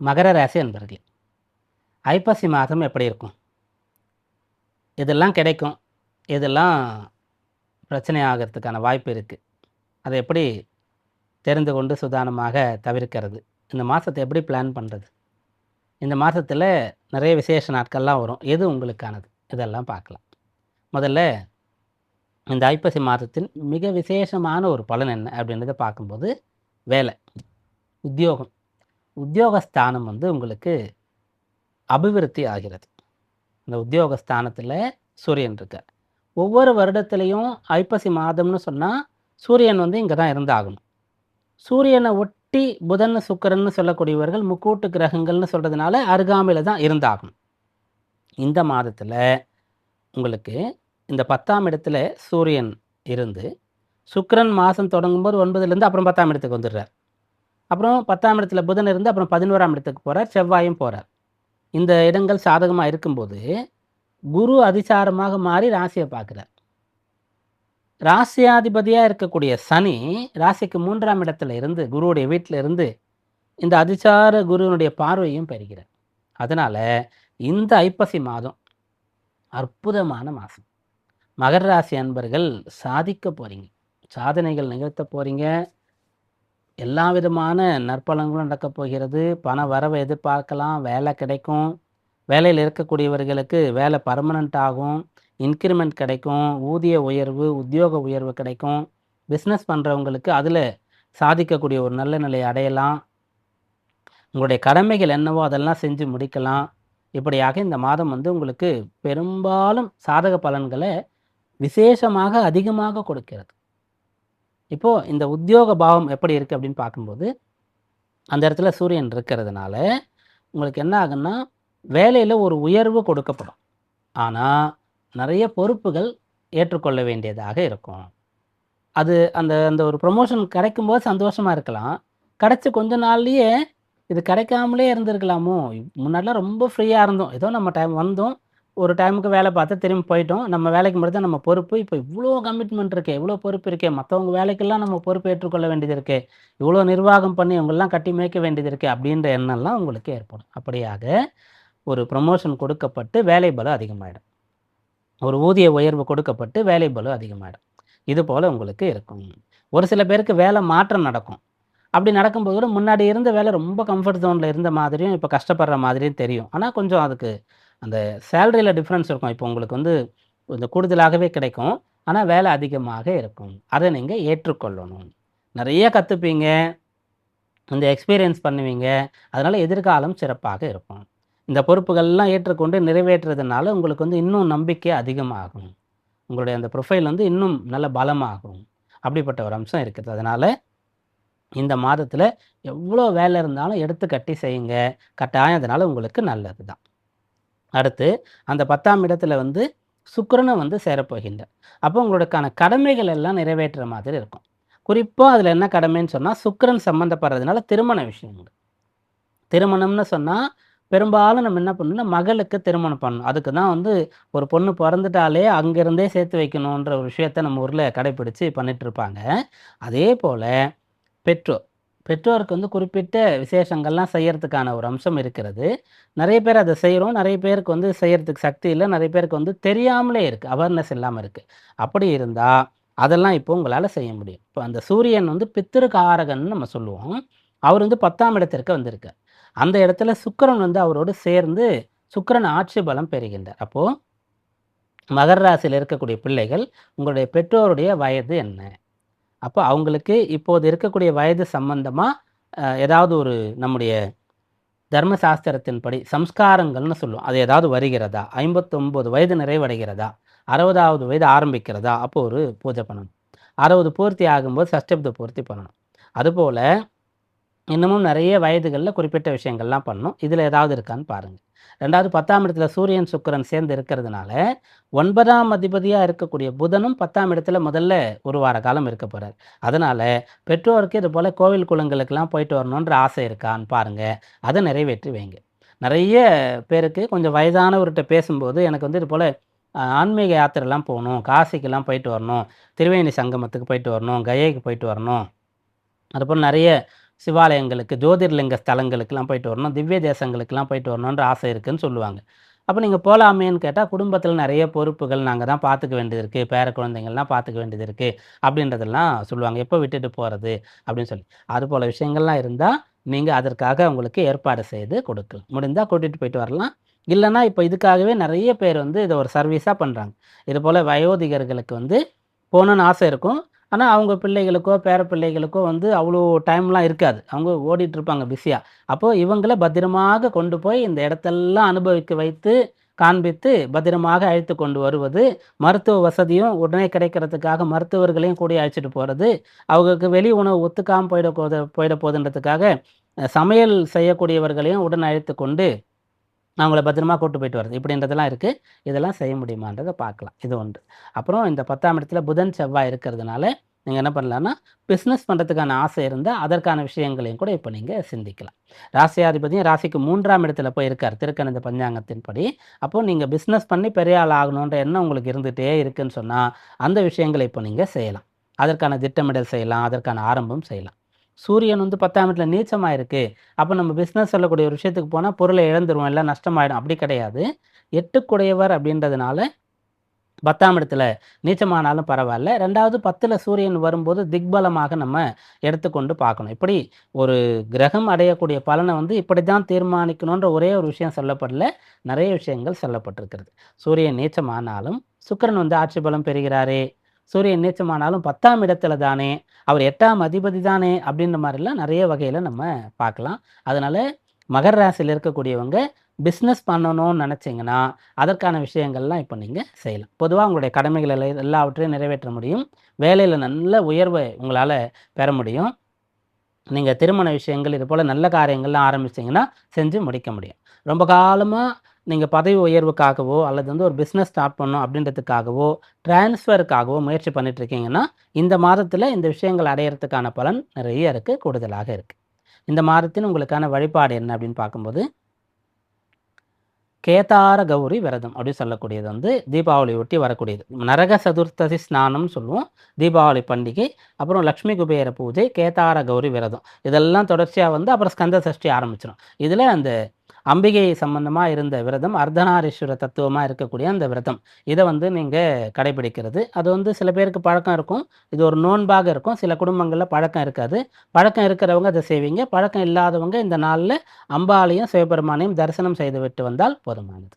மகர ராசி அன்பர்களே ஐப்பசி மாதம் எப்படி இருக்கும்? இதெல்லாம் கிடைக்கும். இதெல்லாம் பிரச்சனை ஆகிறதுக்கான வாய்ப்பு இருக்குது அதை எப்படி தெரிந்து கொண்டு சுதானமாக தவிர்க்கிறது? இந்த மாதத்தை எப்படி பிளான் பண்ணுறது இந்த மாதத்தில் நிறைய விசேஷ நாட்கள்லாம் வரும். எது உங்களுக்கானது? இதெல்லாம் பார்க்கலாம். முதல்ல இந்த ஐப்பசி மாதத்தின் மிக விசேஷமான ஒரு பலன் என்ன அப்படின்றத பார்க்கும்போது வேலை உத்தியோகம். உத்தியோகஸ்தானம் வந்து உங்களுக்கு அபிவிருத்தி ஆகிறது. இந்த உத்தியோகஸ்தானத்தில் சூரியன் இருக்கார் ஒவ்வொரு வருடத்துலேயும் ஐப்பசி மாதம்னு சொன்னால் சூரியன் வந்து இங்கே தான் இருந்தாகணும். சூரியனை ஒட்டி புதன் சுக்கிரன்னு சொல்லக்கூடியவர்கள் முக்கூட்டு கிரகங்கள்னு சொல்கிறதுனால அருகாமையில் தான் இருந்தாகணும். இந்த மாதத்தில் உங்களுக்கு இந்த பத்தாம் இடத்துல சூரியன் இருந்து சுக்கரன் மாதம் தொடங்கும்போது ஒன்பதுலேருந்து அப்புறம் பத்தாம் இடத்துக்கு வந்துடுறார். அப்புறம் பத்தாம் இடத்துல புதன் இருந்து அப்புறம் பதினோராம் இடத்துக்கு போகிறார் செவ்வாயும் போகிறார் இந்த இடங்கள் சாதகமாக இருக்கும்போது குரு அதிசாரமாக மாறி ராசியை பார்க்குறார். ராசியாதிபதியாக இருக்கக்கூடிய சனி ராசிக்கு மூன்றாம் இடத்துல இருந்து குருவுடைய வீட்டில் இருந்து இந்த அதிசார குருவினுடைய பார்வையும் பெறுகிறார். அதனால் இந்த ஐப்பசி மாதம் அற்புதமான மாதம். மகர ராசி அன்பர்கள் சாதிக்க போகிறீங்க சாதனைகள் நிகழ்த்த போகிறீங்க எல்லா விதமான நற்பலன்களும் நடக்கப் போகிறது. பண வரவை எதிர்பார்க்கலாம். வேலை கிடைக்கும். வேலையில் இருக்கக்கூடியவர்களுக்கு வேலை பர்மனண்ட் ஆகும். இன்க்ரிமெண்ட் கிடைக்கும். ஊதிய உயர்வு உத்தியோக உயர்வு கிடைக்கும். பிஸ்னஸ் பண்ணுறவங்களுக்கு அதில் சாதிக்கக்கூடிய ஒரு நல்ல நிலையை அடையலாம். உங்களுடைய கடமைகள் என்னவோ அதெல்லாம் செஞ்சு முடிக்கலாம். இப்படியாக இந்த மாதம் வந்து உங்களுக்கு பெரும்பாலும் சாதக பலன்களை விசேஷமாக அதிகமாக கொடுக்கிறது. இப்போது இந்த உத்தியோக பாவம் எப்படி இருக்குது அப்படின்னு பார்க்கும்போது அந்த இடத்துல சூரியன் இருக்கிறதுனால உங்களுக்கு என்ன ஆகுன்னா வேலையில் ஒரு உயர்வு கொடுக்கப்படும். ஆனால் நிறைய பொறுப்புகள் ஏற்றுக்கொள்ள வேண்டியதாக இருக்கும். அது அந்த அந்த ஒரு ப்ரொமோஷன் கிடைக்கும்போது சந்தோஷமாக இருக்கலாம். கிடச்சி கொஞ்ச நாள்லேயே இது கிடைக்காமலே இருந்திருக்கலாமோ? முன்னாடிலாம் ரொம்ப ஃப்ரீயாக இருந்தோம். ஏதோ நம்ம டைம் வந்தோம். ஒரு டைமுக்கு வேலை பார்த்து திரும்பி போயிட்டோம். நம்ம வேலைக்கு மட்டும் தான் நம்ம பொறுப்பு. இப்போ இவ்வளோ கமிட்மெண்ட் இருக்கே இவ்வளோ பொறுப்பு இருக்கே மற்றவங்க வேலைக்கெல்லாம் நம்ம பொறுப்பு ஏற்றுக்கொள்ள வேண்டியது இருக்கே இவ்வளோ நிர்வாகம் பண்ணி இவங்கெல்லாம் கட்டி மேய்க்க வேண்டியது இருக்கே அப்படின்ற எண்ணம்லாம் உங்களுக்கு ஏற்படும். அப்படியாக ஒரு ப்ரொமோஷன் கொடுக்கப்பட்டு வேலை பலு அதிகமாகிடும் ஒரு ஊதிய உயர்வு கொடுக்கப்பட்டு வேலை பலு அதிகமாகிடும் இது போல் உங்களுக்கு இருக்கும். ஒரு சில பேருக்கு வேலை மாற்றம் நடக்கும். அப்படி நடக்கும்போது கூட முன்னாடி இருந்த வேலை ரொம்ப கம்ஃபர்ட் ஜோனில் இருந்த மாதிரியும் இப்போ கஷ்டப்படுற மாதிரியும் தெரியும். ஆனால் கொஞ்சம் அதுக்கு அந்த சேலரியில் டிஃப்ரென்ஸ் இருக்கும். இப்போ உங்களுக்கு வந்து கொஞ்சம் கூடுதலாகவே கிடைக்கும். ஆனால் வேலை அதிகமாக இருக்கும். அதை நீங்கள் ஏற்றுக்கொள்ளணும். நிறைய கற்றுப்பீங்க இந்த எக்ஸ்பீரியன்ஸ் பண்ணுவீங்க. அதனால் எதிர்காலம் சிறப்பாக இருக்கும். இந்த பொறுப்புகள்லாம் ஏற்றுக்கொண்டு நிறைவேற்றுறதுனால உங்களுக்கு வந்து இன்னும் நம்பிக்கை அதிகமாகும். உங்களுடைய அந்த ப்ரொஃபைல் வந்து இன்னும் நல்ல பலமாகும். அப்படிப்பட்ட ஒரு அம்சம் இருக்குது. அதனால் இந்த மாதத்தில் எவ்வளோ வேலை இருந்தாலும் எடுத்து கட்டி செய்யுங்க. கட்டாயம் அதனால் உங்களுக்கு நல்லது தான் அடுத்து அந்த பத்தாம் இடத்துல வந்து சுக்கரனை வந்து சேரப்போகின்றார் அப்போ உங்களுக்கான கடமைகள் எல்லாம் நிறைவேற்றுற மாதிரி இருக்கும். குறிப்பாக அதில் என்ன கடமைன்னு சொன்னால் சுக்கரன் சம்மந்தப்படுறதுனால திருமண விஷயங்கள். திருமணம்னு சொன்னால் பெரும்பாலும் நம்ம என்ன பண்ணணும்னா மகளுக்கு திருமணம் பண்ணணும். அதுக்கு தான் வந்து ஒரு பொண்ணு பிறந்துட்டாலே அங்கேருந்தே சேர்த்து வைக்கணுன்ற ஒரு விஷயத்த நம்ம ஊரில் கடைப்பிடிச்சு பண்ணிகிட்ருப்பாங்க அதே போல் பெற்றோர் பெற்றோருக்கு வந்து குறிப்பிட்ட விசேஷங்கள்லாம் செய்கிறதுக்கான ஒரு அம்சம் இருக்கிறது. நிறைய பேர் அதை செய்கிறோம் நிறைய பேருக்கு வந்து செய்கிறதுக்கு சக்தி இல்லை. நிறைய பேருக்கு வந்து தெரியாமலே இருக்குது அவேர்னஸ் இல்லாமல் இருக்குது அப்படி இருந்தால் அதெல்லாம் இப்போ உங்களால் செய்ய முடியும். இப்போ அந்த சூரியன் வந்து பித்திருக்காரகன்னு நம்ம சொல்லுவோம். அவர் வந்து பத்தாம் இடத்திற்கு வந்திருக்கார். அந்த இடத்துல சுக்கரன் வந்து அவரோடு சேர்ந்து சுக்கரன் ஆட்சி பலம் பெறுகின்றார். அப்போது மகர ராசியில் இருக்கக்கூடிய பிள்ளைகள் உங்களுடைய பெற்றோருடைய வயது என்ன? அப்போ அவங்களுக்கு இப்போது இருக்கக்கூடிய வயது சம்பந்தமாக ஏதாவது ஒரு நம்முடைய தர்மசாஸ்திரத்தின்படி சம்ஸ்காரங்கள்னு சொல்லுவோம். அது ஏதாவது வருகிறதா? ஐம்பத்தொம்போது வயது நிறைவடைகிறதா? அறுபதாவது வயது ஆரம்பிக்கிறதா? அப்போ ஒரு பூஜை பண்ணணும். அறுபது பூர்த்தி ஆகும்போது சஷ்டப்த பூர்த்தி பண்ணணும். அதுபோல் இன்னமும் நிறைய வயதுகளில் குறிப்பிட்ட விஷயங்கள்லாம் பண்ணும். இதில் ஏதாவது இருக்கான்னு பாருங்கள் ரெண்டாவது பத்தாம் இடத்துல சூரியன் சுக்கிரன் சேர்ந்து இருக்கிறதுனால ஒன்பதாம் அதிபதியாக இருக்கக்கூடிய புதனும் பத்தாம் இடத்துல முதல்ல ஒரு வார காலம் இருக்க போகிறார் அதனால் பெற்றோருக்கு இது போல் கோவில் குளங்களுக்கெல்லாம் போயிட்டு வரணுன்ற ஆசை இருக்கான்னு பாருங்கள் அதை நிறைவேற்றி வைங்க. நிறைய பேருக்கு கொஞ்சம் வயதானவர்கிட்ட பேசும்போது எனக்கு வந்து இது போல் ஆன்மீக யாத்திரைலாம் போகணும் காசிக்கெல்லாம் போயிட்டு வரணும் திருவேணி சங்கமத்துக்கு போயிட்டு வரணும் கயைக்கு போயிட்டு வரணும். அதுபோல் நிறைய சிவாலயங்களுக்கு ஜோதிர்லிங்க ஸ்தலங்களுக்கெல்லாம் போயிட்டு வரணும். திவ்ய தேசங்களுக்கெல்லாம் போயிட்டு வரணுன்ற ஆசை இருக்குன்னு சொல்லுவாங்க. அப்போ நீங்கள் போகலாமேன்னு கேட்டால் குடும்பத்தில் நிறைய பொறுப்புகள் நாங்கள் தான் பார்த்துக்க வேண்டியது இருக்குது பேர குழந்தைங்கள்லாம் பார்த்துக்க வேண்டியது இருக்குது அப்படின்றதெல்லாம் சொல்லுவாங்க. எப்போ விட்டுட்டு போகிறது அப்படின்னு சொல்லி. அது போல் விஷயங்கள்லாம் இருந்தால் நீங்கள் அதற்காக உங்களுக்கு ஏற்பாடு செய்து கொடுக்கலாம். முடிந்தால் கூட்டிகிட்டு போயிட்டு வரலாம். இல்லைன்னா இப்போ இதுக்காகவே நிறைய பேர் வந்து இதை ஒரு சர்வீஸாக பண்ணுறாங்க இது போல் வயோதிகர்களுக்கு வந்து போகணுன்னு ஆசை இருக்கும். ஆனால் அவங்க பிள்ளைகளுக்கோ பேர பிள்ளைகளுக்கோ வந்து அவ்வளோ டைம்லாம் இருக்காது. அவங்க ஓடிட்டு இருப்பாங்க பிஸியாக அப்போது இவங்களை பத்திரமாக கொண்டு போய் இந்த இடத்தெல்லாம் அனுபவிக்க வைத்து காண்பித்து பத்திரமாக அழைத்து கொண்டு வருவது மருத்துவ வசதியும் உடனே கிடைக்கிறதுக்காக மருத்துவர்களையும் கூடி அழைச்சிட்டு போகிறது அவங்களுக்கு வெளி உணவு ஒத்துக்காமல் போயிட போத போயிட போதுன்றதுக்காக சமையல் செய்யக்கூடியவர்களையும் உடன் அழைத்து கொண்டு நான் உங்களை பத்திரமா கூட்டு போயிட்டு வரது. இப்படின்றதெல்லாம் இருக்குது இதெல்லாம் செய்ய முடியுமான்றதை பார்க்கலாம். இது ஒன்று. அப்புறம் இந்த பத்தாம் இடத்துல புதன் செவ்வாய் இருக்கிறதுனால நீங்கள் என்ன பண்ணலான்னா பிஸ்னஸ் பண்ணுறதுக்கான ஆசை இருந்தால் அதற்கான விஷயங்களையும் கூட இப்போ நீங்கள் சிந்திக்கலாம். ராசியாதிபதியும் ராசிக்கு மூன்றாம் இடத்துல போய் இருக்கார் திருக்கணித பஞ்சாங்கத்தின்படி. அப்போது நீங்கள் பிஸ்னஸ் பண்ணி பெரிய ஆள் ஆகணுன்ற எண்ணம் உங்களுக்கு இருந்துகிட்டே இருக்குன்னு சொன்னால் அந்த விஷயங்களை இப்போ நீங்கள் செய்யலாம். அதற்கான திட்டமிடல் செய்யலாம். அதற்கான ஆரம்பம் செய்யலாம். சூரியன் வந்து பத்தாம் இடத்துல நீச்சமாக இருக்குது அப்போ நம்ம பிஸ்னஸ் சொல்லக்கூடிய ஒரு விஷயத்துக்கு போனால் பொருளை இழந்துருவோம் எல்லாம் நஷ்டமாயிடும். அப்படி கிடையாது. எட்டுக்குடையவர் அப்படின்றதுனால பத்தாம் இடத்துல நீச்சமானாலும் பரவாயில்ல. ரெண்டாவது பத்தில் சூரியன் வரும்போது திக்பலமாக நம்ம எடுத்துக்கொண்டு பார்க்கணும். இப்படி ஒரு கிரகம் அடையக்கூடிய பலனை வந்து இப்படி தான் தீர்மானிக்கணுன்ற ஒரே ஒரு விஷயம் சொல்லப்படல. நிறைய விஷயங்கள் சொல்லப்பட்டிருக்கிறது. சூரியன் நீச்சமானாலும் சுக்கிரன் வந்து ஆட்சி பலம் பெறுகிறாரே. சூரியன் நீச்சமானாலும் பத்தாம் இடத்துல தானே அவர் எட்டாம் அதிபதி தானே அப்படின்ற மாதிரிலாம் நிறைய வகையில் நம்ம பார்க்கலாம். அதனால் மகர ராசியில் இருக்கக்கூடியவங்க பிஸ்னஸ் பண்ணணும்னு நினச்சிங்கன்னா அதற்கான விஷயங்கள்லாம் இப்போ நீங்கள் செய்யலாம். பொதுவாக உங்களுடைய கடமைகள் எல்லாவற்றையும் நிறைவேற்ற முடியும். வேலையில் நல்ல உயர்வை உங்களால் பெற முடியும். நீங்கள் திருமண விஷயங்கள் இது போல் நல்ல காரியங்கள்லாம் ஆரம்பிச்சிங்கன்னா செஞ்சு முடிக்க முடியும். ரொம்ப காலமாக நீங்கள் பதவி உயர்வுக்காகவோ அல்லது வந்து ஒரு பிஸ்னஸ் ஸ்டார்ட் பண்ணும் அப்படின்றதுக்காகவோ டிரான்ஸ்ஃபருக்காகவோ முயற்சி பண்ணிட்டு இருக்கீங்கன்னா இந்த மாதத்தில் இந்த விஷயங்கள் அடையிறதுக்கான பலன் நிறைய இருக்குது கூடுதலாக இருக்குது இந்த மாதத்தின் உங்களுக்கான வழிபாடு என்ன அப்படின்னு பார்க்கும்போது கேதார கௌரி விரதம் அப்படின்னு சொல்லக்கூடியது வந்து தீபாவளி ஒட்டி வரக்கூடியது. நரக சதுர்த்தசி ஸ்நானம்னு சொல்லுவோம் தீபாவளி பண்டிகை அப்புறம் லக்ஷ்மி குபேர பூஜை கேதார கௌரி விரதம். இதெல்லாம் தொடர்ச்சியாக வந்து அப்புறம் ஸ்கந்த சஷ்டி ஆரம்பிச்சிடும் இதில் அந்த அம்பிகை சம்பந்தமாக இருந்த விரதம் அர்த்தநாரீஸ்வர தத்துவமாக இருக்கக்கூடிய அந்த விரதம். இதை வந்து நீங்கள் கடைபிடிக்கிறது. அது வந்து சில பேருக்கு பழக்கம் இருக்கும். இது ஒரு நோன்பாக இருக்கும். சில குடும்பங்களில் பழக்கம் இருக்காது. பழக்கம் இருக்கிறவங்க அதை செய்வீங்க. பழக்கம் இல்லாதவங்க இந்த நாளில் அம்பாளையும் சிவபெருமானையும் தரிசனம் செய்து விட்டு வந்தால் போதுமானது.